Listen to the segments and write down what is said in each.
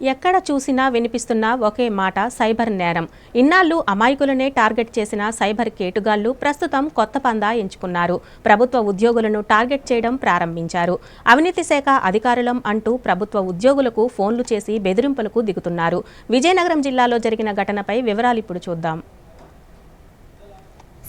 ఎక్కడ చూసినా వినిపిస్తున్న ఒకే మాట సైబర్ నేరం. ఇన్నాళ్ళు అమాయకులనే టార్గెట్ చేసిన సైబర్ కేటుగాళ్ళు ప్రస్తుతం కొత్త పందా ఎంచుకున్నారు. ప్రభుత్వ ఉద్యోగులను టార్గెట్ చేయడం ప్రారంభించారు. అవినీతి శాఖ అధికారులం అంటూ ప్రభుత్వ ఉద్యోగులకు ఫోన్లు చేసి బెదిరింపులకు దిగుతున్నారు. విజయనగరం జిల్లాలో జరిగిన ఘటనపై వివరాలు ఇప్పుడు చూద్దాం.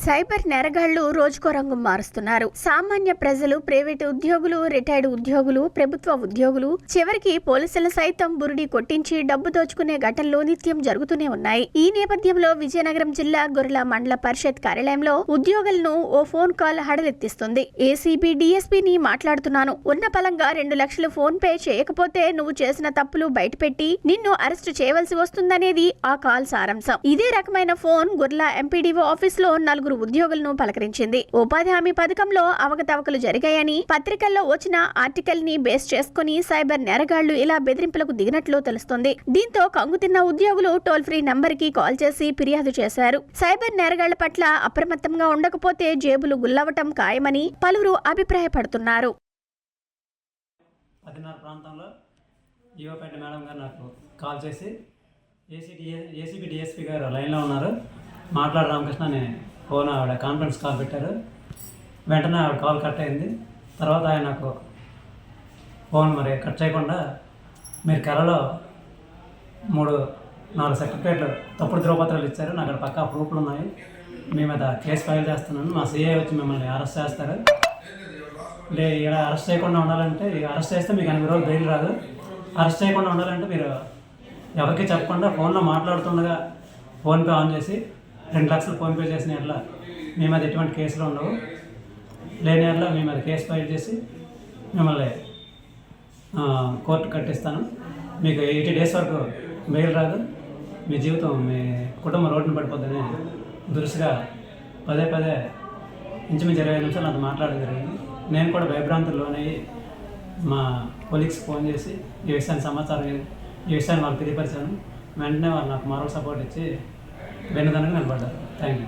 సైబర్ నేరగాళ్ళు రోజుకో రంగు మారుస్తున్నారు. సామాన్య ప్రజలు ప్రైవేటు ఉద్యోగులు రిటైర్డ్ ఉద్యోగులు ప్రభుత్వ ఉద్యోగులు చివరికి పోలీసులు సైతం బురుడి కొట్టించి డబ్బు దోచుకునే ఘటనలు నిత్యం జరుగుతూనే ఉన్నాయి. ఈ నేపథ్యంలో విజయనగరం జిల్లా గొర్రెల మండల పరిషత్ కార్యాలయంలో ఉద్యోగులను ఓ ఫోన్ కాల్ హడలెత్తిస్తుంది. ఏసీబీ డిఎస్పీని మాట్లాడుతున్నాను. ఉన్న బలంగా రెండు లక్షలు ఫోన్ పే చేయకపోతే నువ్వు చేసిన తప్పులు బయటపెట్టి నిన్ను అరెస్టు చేయవలసి వస్తుందనేది ఆ కాల్ సారాంశం. ఇదే రకమైన ఫోన్ గుర్ల ఎంపీడీఓ ఆఫీస్లో నలుగురు ఉద్యోగులను పలకరించింది. ఉపాధి హామీ పథకంలో అవకతవకలు జరిగాయని పత్రికల్లో వచ్చిన ఆర్టికల్ని బేస్ చేసుకుని సైబర్ నేరగాళ్ళు ఇలా బెదిరింపులకు దిగినట్లు తెలుస్తోంది. దీంతో కంగుతిన్న ఉద్యోగులు టోల్ ఫ్రీ నంబర్కి కాల్ చేసి ఫిర్యాదు చేశారు. సైబర్ నేరగాళ్ళ పట్ల అప్రమత్తంగా ఉండకపోతే జేబులు గుల్లవటం ఖాయమని పలువురు అభిప్రాయపడుతున్నారు. ప్రాంతంలో మేడం గారు నాకు కాల్ చేసి ఏసీబీ డిఎస్పీ గారు లైన్లో ఉన్నారు. మాట్లాడు రామకృష్ణ నేను ఫోన్ ఆవిడ కాన్ఫరెన్స్ కాల్ పెట్టారు. వెంటనే ఆవిడ కాల్ కట్ అయింది. తర్వాత ఆయన నాకు ఫోన్ మరి కట్ చేయకుండా మీరు కలలో మూడు నాలుగు సర్టిఫికేట్లు తప్పుడు ధ్రువపత్రాలు ఇచ్చారు. నాకు అక్కడ పక్కా ప్రూఫ్లు ఉన్నాయి. మీ మీద కేసు ఫైల్ చేస్తున్నాను. మా సీఐ వచ్చి మిమ్మల్ని అరెస్ట్ చేస్తారు. లే ఇలా అరెస్ట్ చేయకుండా ఉండాలంటే ఇక అరెస్ట్ చేస్తే మీకు ఎనభై రోజులు బెయిల్ రాదు. అరెస్ట్ చేయకుండా ఉండాలంటే మీరు ఎవరికి చెప్పకుండా ఫోన్లో మాట్లాడుతుండగా ఫోన్పే ఆన్ చేసి రెండు లక్షలు ఫోన్పే చేసిన ఎట్లా మీ మీద ఎటువంటి కేసులు ఉండవు. లేని ఎట్లా మీ మీద కేసు ఫైల్ చేసి మిమ్మల్ని కోర్టు కట్టిస్తాను. మీకు ఎయిటీ డేస్ వరకు బెయిల్ రాదు. మీ జీవితం మీ కుటుంబం రోడ్డున పడిపోద్దని దురుసుగా పదే పదే ఇంచుమించు ఇరవై నిమిషాలు అంత మాట్లాడడం జరిగింది. నేను కూడా భయభ్రాంతులు లోనయ్యి మా కొలీగ్స్ ఫోన్ చేసి ఈ విషయాన్ని సమాచారం ఈ విషయాన్ని వాళ్ళకి తెలియపరిచాను. వెంటనే వాళ్ళు నాకు మరో సపోర్ట్ ఇచ్చి వెన్నుదనగా నిలబడ్డారు. Thank you